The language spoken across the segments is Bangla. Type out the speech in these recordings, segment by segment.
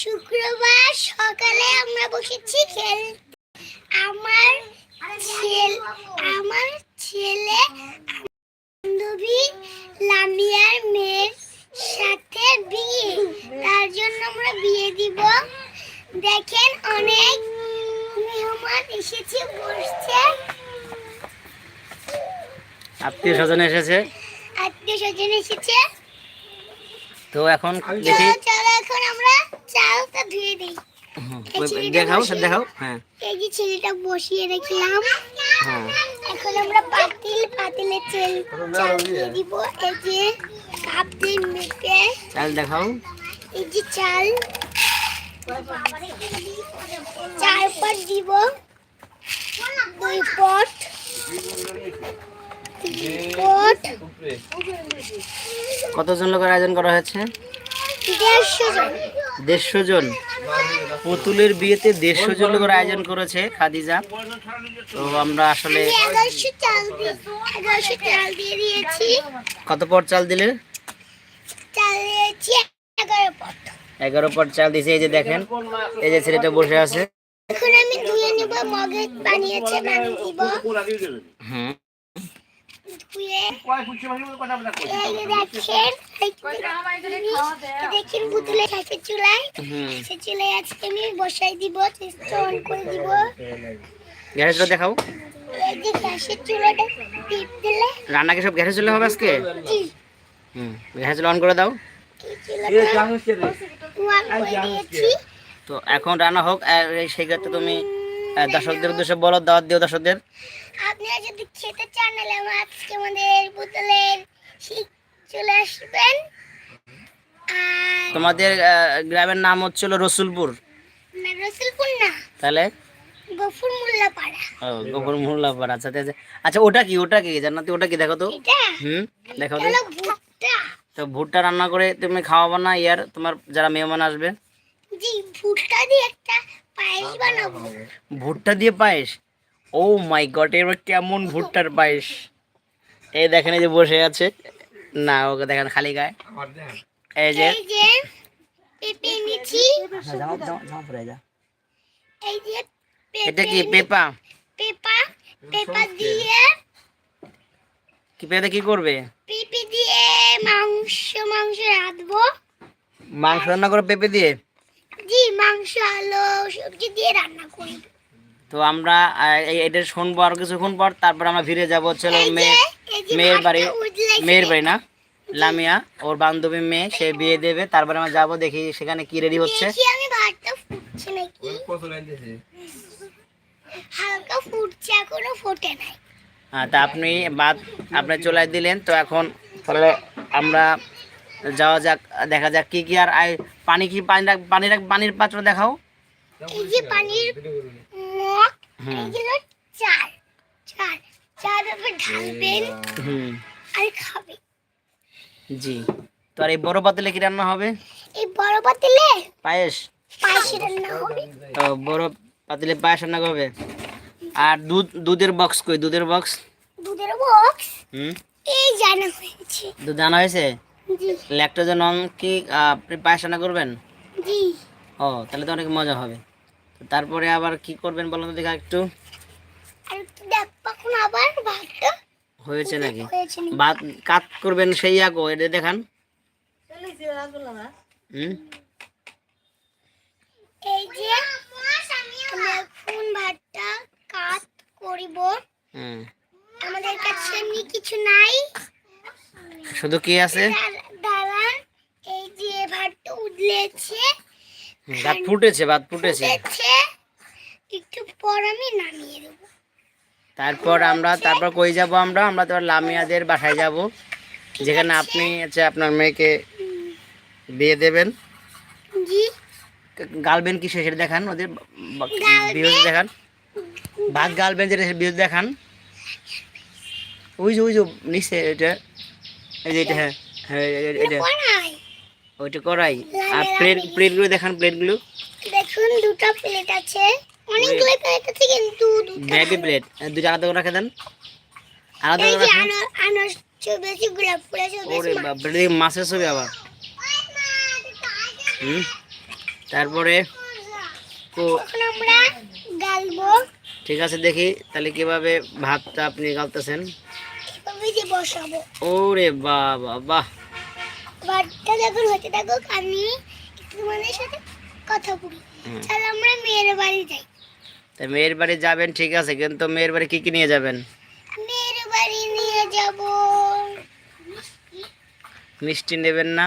শুক্রবার সকালে আমরা বসেছি খেল আমার ছেলে আমার ছেলে বান্ধবী লামিয়ার মেয়ের সাথে বিয়ে। তার জন্য আমরা বিয়ে দিব। দেখেন অনেক মেহমান এসেছে বসছে। আত্মীয় স্বজন এসেছে? আত্মীয় স্বজন এসেছে। তো এখন দেখি। চলো এখন আমরা চালটা ধুয়ে দিই। দেখাও দেখাও হ্যাঁ। এই যে ছেলেটা বসিয়ে রাখলাম। হ্যাঁ। এখন আমরা পাতিল পাতিলে তেল চাল দিয়ে দিব। এই যে কাপ দিয়ে মেপে। চাল দেখাও। এই যে চাল। চার পট দিব। দুই পট। কতজন লোকের আয়োজন করা হয়েছে? দেড়শো জন। পুতুলের বিয়েতে দেড়শো জন লোকের আয়োজন করেছে খাদিজা। তো আমরা আসলে কত পর চাল দিলে? এগারো পর চাল দিয়েছে এই যে দেখেন এই যে ছেলেটা বসে আছে। এখন আমি ধুয়ে নেব মগে বানিয়েছে হুম। দেখেন চুলায়। চুলায় আজকে আমি বসাই দিব অন করে দিব। গ্যাসটা দেখাও। এই যে গ্যাসের চুলাটা টিপ দিলে। রান্না কি সব গ্যাসে চলে হবে আজকে? হুম গ্যাসে অন করে দাও। তো এখন রান্না হোক আর এই সেই ক্ষেত্রে তুমি দর্শকদের উদ্দেশ্যে বলো দাওয়াত দিও দর্শকদের। আপনারা যদি খেতে চান তাহলে আজকে আমাদের পুতুলের শীত চলে আসবেন। তোমাদের গ্রামের নাম হচ্ছিল রসুলপুর। না রসুলপুর না। তাহলে? গফুর মোল্লা ও গোবর মোল্লাপাড়া। আচ্ছা আচ্ছা, আচ্ছা আচ্ছা ওটা কি ওটা কি জান্নাতি ওটা কি দেখো তো। হুম তো। তো ভুট্টা রান্না করে তুমি খাওয়াবো না ইয়ার তোমার যারা মেহমান আসবে? জি ভুট্টা দিয়ে একটা পায়েস বানাবো। ভুট্টা দিয়ে পায়েস? ও মাই গড এবার কেমন ভুট্টার পায়েস? এই দেখেন এই যে বসে আছে। না ওকে দেখেন খালি গায়ে। এই যে। এটা কি পেঁপে? পেপা পেপা দিয়ে। কি পেঁপে কি করবে? পেঁপে দিয়ে মাংস মাংস রাঁধবো। মাংস রান্না করে পেঁপে দিয়ে? জি মাংস আলো সবজি দিয়ে রান্না করি তো আমরা এই- এটা শুনব আর কিছুক্ষণ পর তারপর আমরা ফিরে যাব চলো এই মেয়ে মেয়ের বাড়ি মেয়ের বাড়ি না? লামিয়া ওর বান্ধবী মেয়ে সে বিয়ে দেবে তারপরে আমরা যাব দেখি সেখানে কি রেডি হচ্ছে। হ্যাঁ তা আপনি বাদ আপনি চলে দিলেন তো এখন তাহলে আমরা যাওয়া যাক দেখা যাক কি কি আর পানি কি পানি রাখ পানি রাখ পানির পাত্র দেখাও। এই যে পানির এই চাল চাল চাল উপর ঢালবেন আর খাবে। জি। তো আর এই বড় পাতিলে কি রান্না হবে? এই বড় পাতিলে পায়েস। পায়েস রান্না হবে। বড় পাতিলে পায়েস রান্না করবে আর দুধ দুধের বক্স কই? দুধের বক্স? দুধের বক্স হুম। এই জানা হয়েছে। দুধ জানা হয়েছে? জি। ল্যাকটোজেন কি আপনি পায়েস রান্না করবেন? জি। ও তাহলে তো অনেক মজা হবে। তারপরে আবার কি করবেন বলুন তো দেখা একটু? হয়েছে নাকি? ভাত কাত করবেন সেই আগো এটা দেখান। হুম? এই যে এখন ভাতটা কাট করিব। হুম। আমাদের কাছে এমনি কিছু নাই। শুধু কি আছে? দাঁড়ান এই যে ভাতটা উদলেছে ভাত ফুটেছে ভাত ফুটেছে। ফুটেছে একটু পর আমি নামিয়ে দেবো। তারপর আমরা তারপর কই যাব আমরা? আমরা তো লামিয়াদের বাসায় যাব। যেখানে আপনি হচ্ছে আপনার মেয়েকে বিয়ে দেবেন। জি। গালবেন কি সেটা দেখান ওদের? বিরোধী দেখান। ভাত গালবেন যেটা বিরোধী দেখান। ওই যে ওই যে নিচে এটা। এই যে এটা হ্যাঁ হ্যাঁ এটা। ওইটা করাই আর প্লেট প্লেটগুলো দেখান প্লেটগুলো। দেখুন দুটো প্লেট আছে। অনেকগুলো প্লেট আছে কিন্তু দুটো বেবি প্লেট দুটো আলাদা করে রেখে দেন। আলাদা এই করে রাখেন আনার গোলাপ ফুল আছে ওরে মাছের ছবি আবার। হুম? তারপরে আমরা গালবো। ঠিক আছে দেখি তাহলে কীভাবে ভাতটা আপনি গালতেছেন। ওরে বাবা বাহ। ভাতটা যখন হতে থাকুক আমি তোমাদের সাথে কথা বলি। তাহলে আমরা মেয়ের বাড়ি যাই। তা মেয়ের বাড়ি যাবেন ঠিক আছে কিন্তু মেয়ের বাড়ি কি কি নিয়ে যাবেন? মেয়ের বাড়ি নিয়ে যাব। মিষ্টি নেবেন না?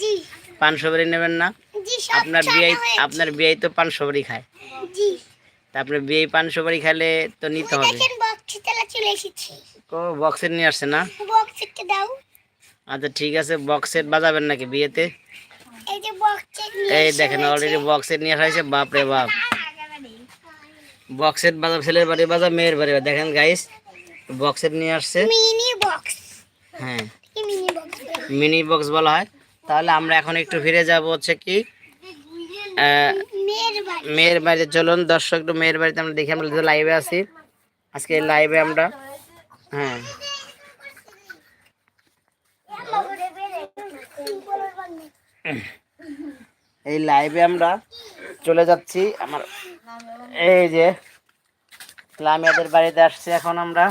জি। পান সবারি নেবেন না? জি আপনার বিয়ে আপনার বিয়ে তো পান সবারি খায়। জি। তা আপনার বিয়ে পান সবারি খেলে তো নিতে হবে। দেখেন বক্স চালা চলে এসেছি। ও বক্সের নিয়ে আসছে না? বক্স একটা দাও। আচ্ছা ঠিক আছে বক্সের বাজাবেন নাকি বিয়েতে? এই যে বক্স এই দেখেন অলরেডি বক্সের নিয়ে আসা হয়েছে বাপ রে বাপ। বক্সের বাজাব ছেলের বাড়ি বাজাব মেয়ের বাড়ি। দেখেন গাইস বক্সের নিয়ে আসছে। মিনি বক্স হ্যাঁ। মিনি বক্স বলা হয়। তাহলে আমরা এখন একটু ফিরে যাব হচ্ছে কি মেয়ের বাড়িতে। চলুন দর্শক একটু মেয়ের বাড়িতে আমরা দেখি আমরা লাইভে আছি। আজকে লাইভে আমরা হ্যাঁ। এই লাইভে আমরা চলে যাচ্ছি। আমার এই যে লামিয়াদের বাড়িতে আসছি এখন আমরা।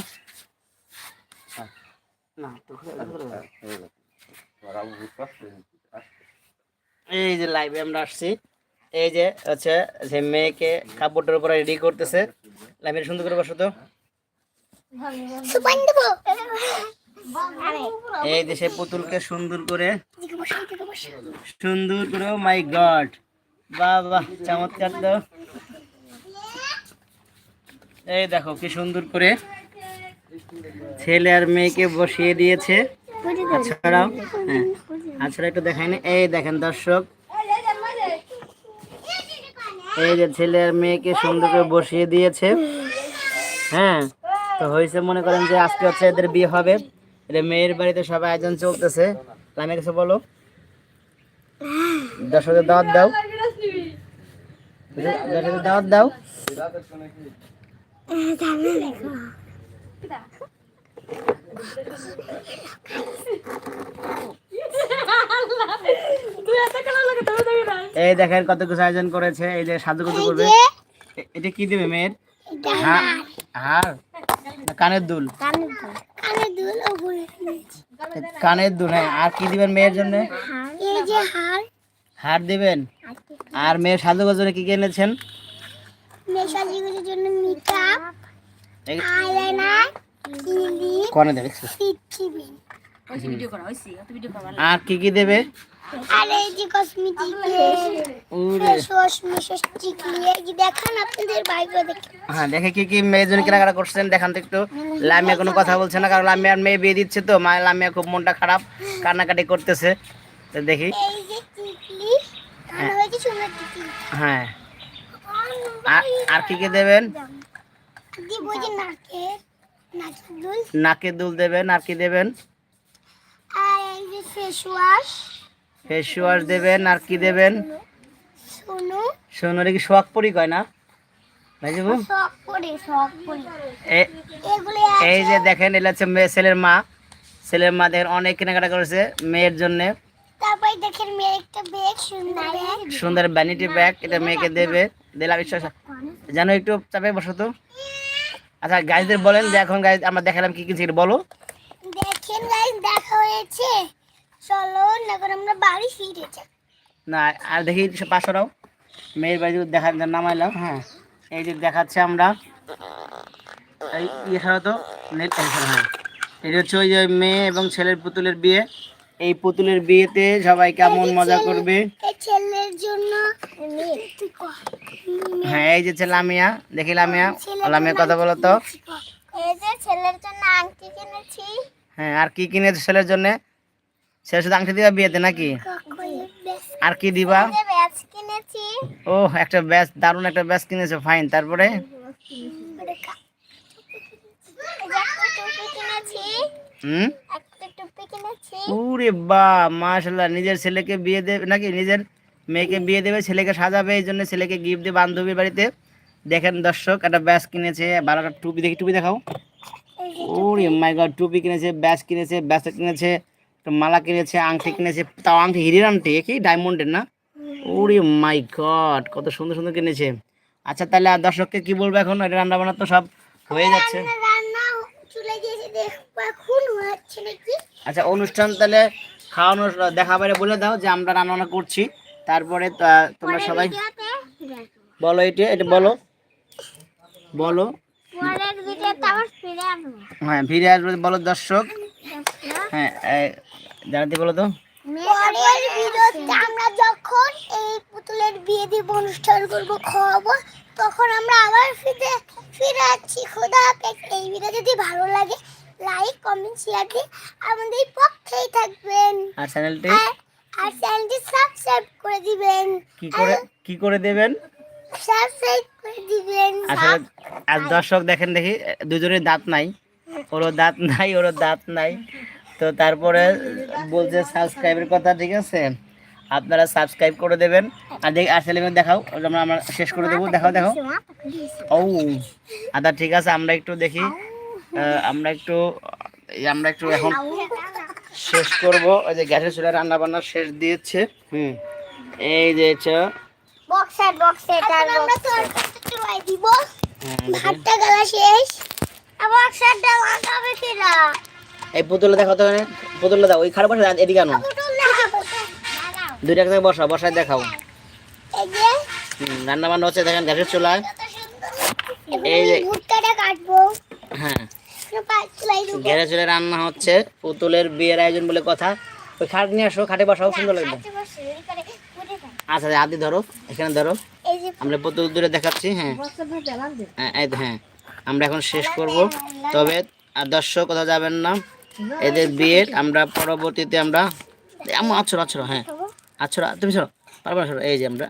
এই যে লাইভে আমরা আসছি। এই যে হচ্ছে যে মেয়েকে কাপড়টার উপরে রেডি করতেছে। লাইভে সুন্দর করে বসো তো। এই সে পুতুলকে সুন্দর করে সুন্দর করে মাই গড বাহ চমৎকার তো। এই দেখো কি সুন্দর করে ছেলে আর মেয়েকে বসিয়ে দিয়েছে। ছাড়াও হ্যাঁ আচ্ছা একটু দেখাই এই দেখেন দর্শক। এই যে ছেলে আর মেয়েকে সুন্দর করে বসিয়ে দিয়েছে। হ্যাঁ তো হয়েছে মনে করেন যে আজকে হচ্ছে এদের বিয়ে হবে। এটা মেয়ের বাড়িতে সবাই আয়োজন চলতেছে। আমি কিছু বলো। দর্শকদের দাওয়াত দাও। দর্শকদের দাওয়াত দাও। এই দেখেন কত কিছু আয়োজন করেছে। এই যে সাজুগুজু করবে। এটা কি দেবে মেয়ের? হ্যাঁ হার। না কানের দুল। কানে দুল। কানের দুল হ্যাঁ। আর কি দিবেন মেয়ের জন্য? এই যে হার। হার দিবেন? আর মেয়ের সাজুগুজুরে কি কিনেছেন মেশাজিগুলোর জন্য মেকআপ আইলাইনার কনে দেবে আর কি কি দেবে? আর এই যে কসমেটিক দেখান আপনাদের বাইরে দেখেন হ্যাঁ দেখে কি কি মেয়ের জন্য কেনাকাটা করছেন? দেখান তো একটু। লামিয়া কোনো কথা বলছে না কারণ লামিয়ার মেয়ে বিয়ে দিচ্ছে তো মা লামিয়া খুব মনটা খারাপ কান্নাকাটি করতেছে। তো দেখি। হ্যাঁ আর আর কি কি দেবেন? দিব নাকে দুল। নাকে দুল দেবেন আর কি দেবেন? আর এই যে ফেস ওয়াশ ফেস ওয়াশ দেবেন আর কি দেবেন? সোনু। সোনারে কি শোয়াক পরি কয় না? এই যে দেখেন এটা হচ্ছে মেয়ে ছেলের মা। ছেলের মা দেখেন অনেক কেনাকাটা করেছে মেয়ের জন্য। তারপরে দেখেন মেয়ের একটা ব্যাগ সুন্দর সুন্দর ভ্যানিটি ব্যাগ এটা মেয়েকে দেবে। দিলাম বিশ্বাস। জানো একটু চাপে বসো তো। আচ্ছা গাইজদের বলেন যে এখন গাইজ আমরা দেখালাম কি কি বলো। দেখেন দেখা হয়েছে। চলো এখন আমরা বাড়ি ফিরে যাই। না আর দেখি পাঁচশোটাও মেয়ের বাড়ি দেখা নামাইলাম। হ্যাঁ। এই যে দেখাচ্ছে আমরা। এই ইয়ে তো নেট হ্যাঁ। এটা হচ্ছে ওই যে মেয়ে এবং ছেলের পুতুলের বিয়ে। এই পুতুলের বিয়েতে সবাই কেমন মজা করবে? ছেলের জন্য হ্যাঁ এই যে হচ্ছে লামিয়া দেখি লামিয়া লামিয়া কথা বলো তো। এই যে ছেলের জন্য আংটি কিনেছি। হ্যাঁ আর কি কিনেছো ছেলের জন্য? শুধু আংটি দিবা বিয়েতে নাকি? আর কি দিবা? ও একটা ব্যাস, দারুণ একটা ব্যাস কিনেছো, ফাইন। তারপরে? ওরে বা নিজের ছেলেকে বিয়ে দেবে নাকি? নিজের মেয়েকে বিয়ে দেবে, ছেলেকে সাজাবে, এই জন্য ছেলেকে গিফট দিয়ে বান্ধবীর বাড়িতে। দেখেন দর্শক, একটা ব্যাস কিনেছে একটা টুপি, দেখি টুপি দেখাও। ওরে মাই গড টুপি কিনেছে, ব্যাস কিনেছে ব্যাস কিনেছে। একটা মালা কিনেছে আংটি কিনেছে তাও আংটি হিরের আংটি কি? ডায়মন্ডের না? ওরে মাই গড কত সুন্দর সুন্দর কিনেছে। আচ্ছা তাহলে আর দর্শককে কি বলব এখন? এটা রান্না বান্না তো সব হয়ে যাচ্ছে। আচ্ছা অনুষ্ঠান তাহলে খাওয়ানোর দেখা বাইরে বলে দাও যে আমরা রান্না করছি। তারপরে তা- তোমরা সবাই বলো এটা এটা বলো। বলো। হ্যাঁ ফিরে আসবে বলো দর্শক। হ্যাঁ জানাতে বলো তো। পরের ভিডিওতে আমরা যখন এই পুতুলের বিয়ে দিব অনুষ্ঠান করব খাওয়াবো তখন আমরা আবার ফিরে ফিরে আসছি। খোদা হাফেজ। এই ভিডিও যদি ভালো লাগে লাইক কমেন্ট শেয়ার দিয়ে আমাদের পক্ষেই থাকবেন। আর চ্যানেলটি আর আর চ্যানেলটি সাবস্ক্রাইব করে দিবেন। কি করে কি করে দেবেন? সাবস্ক্রাইব করে দিবেন। আসলে আর দর্শক দেখেন দেখি দুজনের দাঁত নাই। ওরও দাঁত নাই ওরও দাঁত নাই। তো তারপরে বলছে সাবস্ক্রাইবের কথা ঠিক আছে? আপনারা সাবস্ক্রাইব করে দেবেন। আর দেখি আর ছেলে দেখাও আমরা আমরা শেষ করে দেবো। দেখাও দেখাও। ও আচ্ছা ঠিক আছে আমরা একটু দেখি। আমরা একটু এই আমরা একটু এখন শেষ করব। ওই যে গ্যাসের চুলা রান্না বান্না শেষ দিয়েছে। হুম। এই যে চ- বক্সের বক্সের তার আমরা চুলাই দিব। হ্যাঁ, ভাতটা গলা শেষ। আর বক্সেরটা লাগাবে কিনা? এই পুতুলে দেখো তো। পুতুলে দাও ওই খারাপ এদিকে আনো। দুইটা থেকে বসা বসায় দেখাও। রান্না বান্না হচ্ছে দেখেন গ্যাসের চুলায়। এই যে হ্যাঁ। গ্যাসের চুলায় রান্না হচ্ছে পুতুলের বিয়ের আয়োজন বলে কথা। ওই খাট নিয়ে আসো খাটে বসাও সুন্দর লাগবে। আচ্ছা, আদি ধরো এখানে ধরো। আমরা পুতুল দূরে দেখাচ্ছি হ্যাঁ। হ্যাঁ, হ্যাঁ। আমরা এখন শেষ করব। তবে আর দর্শক কোথাও যাবেন না। এদের বিয়ের আমরা পরবর্তীতে আমরা আচ্ছা আচ্ছা হ্যাঁ। আচ্ছা তুমি শোনো পারবা এই যে আমরা